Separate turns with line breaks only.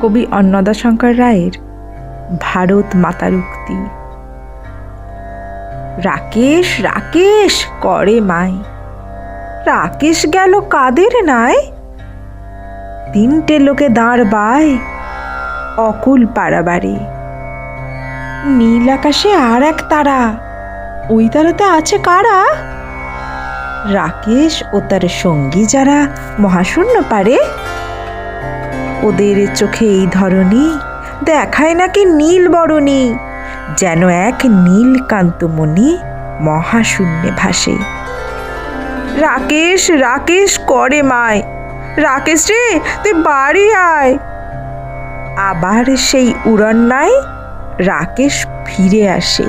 কবি অন্নদাশঙ্কর রায়ের ভারত মাতার উক্তি রাকেশ রাকেশ, করে মাই। রাকেশ গেল কাদের নাই? তিনটে লোকে দাঁড় বায় অকুল পাড়াবাড়ি নীল আকাশে আর এক তারা। ওই তারাতে আছে কারা? রাকেশ ও তার সঙ্গী যারা মহাশূন্য পারে ওদের চোখে এই ধরনী দেখায় নাকি নীল বরণী? যেন এক নীল কান্তমণি মহাশূন্যে ভাসে। রাকেশ রাকেশ, করে মায়। রাকেশ রে, তুই বাড়ি আয়। আবার সেই উড়ন্নায় রাকেশ ফিরে আসে।